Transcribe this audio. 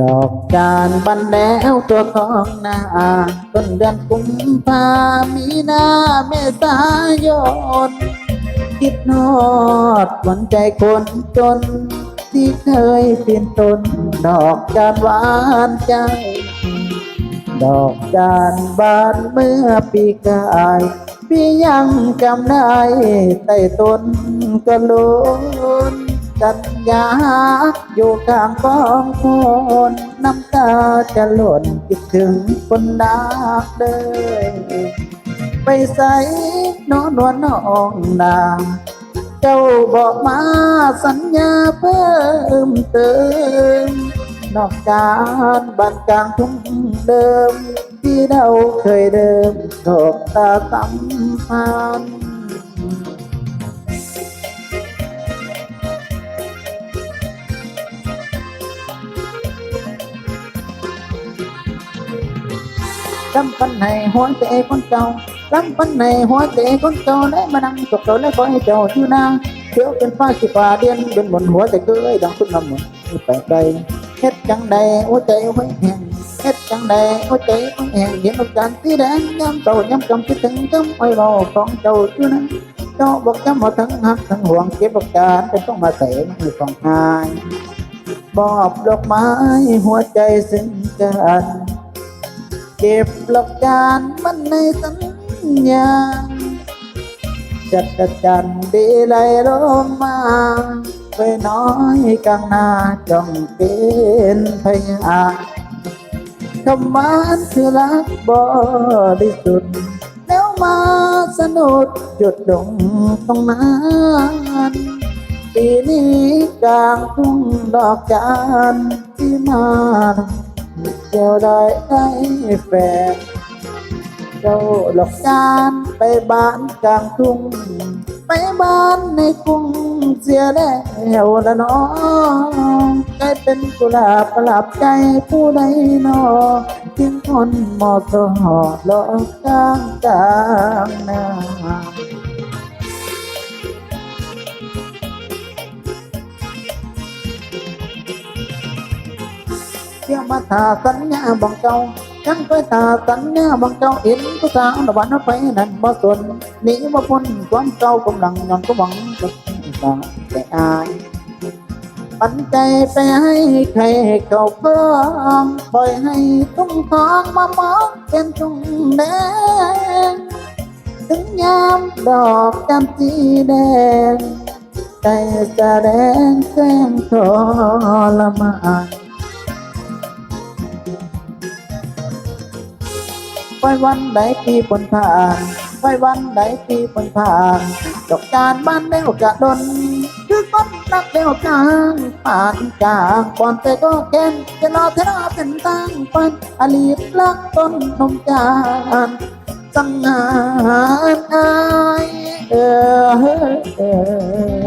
ดอกจานบันแล้วตัวของนาต้นเดือนกุมภามีนาเมษายนคิดนอดหวันใจคนจน ที่เคยเปลี่ยนตน ดอกจานหวานใจ ดอกจานบานเมื่อปีกายพี่ยังจำได้ใต้ต้นก็ล้น กันยาอยู่กลางกองคนน้ำตาจะหล่นคิดถึงคนดักเดินไปใส่นอนวนน้องนางเจ้าบอกมาสัญญาเพิ่มเติมนอกจากบ้านกลางทุ่งเดิม ที่เราเคยเดิมโกตาสัมพันธ์ ลำปันในหัวใจคนเก่าลำปันในหัวใจคนเก่าได้มานั่งจบตัวและคอยเจ้าอยู่นางเที่ยวเป็นฟ้าสิฟ้าเดียนเป็นบนหัวใจเกยดังสุดลำเหมือนมีแปลกใด เก็บอกการเป็นต้องมาเสมให้ขอกไม้หัวใจซึ้งกันเก็บหลักการมันในสัญญาจัดกระจันดีไหลลงมาไปน้อยกลางนาจ้องเป็นพยาคำมันคือรักบริสุทธิ์แล้วมาสนุดจุดดงตรงนั้นปีนี้กลางทุ่งดอกจานที่มา เจ้าได้ได้แฟน เจ้าหลอกจานไปบ้านกลางทุ่ง ไปบ้านในกรุงเสียแล้วละน้องกลายเป็นกุหลาบประหลับใจผู้ใดนอทิ้งคนมอสหอดลอกกลางกลางนา ที่ยวมาทาสัญญาบังเจ้าฉันเคยทาสัญญาบังเจ้าเห็นผู้สาวนวันนั้นไปนั่นบ่สนหนีมาพ้นความเจ้ากำลังย้อนก็หวังกับสาวแต่อายปันใจไปให้ใครเขาครองปล่อยให้ทุ่งทองมามองเป็นทุ่งแดงถึงยามดอกจำสีแดงใจแสดงแสงทรมาน ไปวันใดปีปนผ่านไปวันใดปีปนผ่านดอกจานบ้านเดียวกะดนคือต้นนักเดียวกลางป่านกลางก่อนแต่ก็แกนจะรอเทนาเป็นตั้งปันอลีบลักต้นนมจานสังหารอายเออเออเออ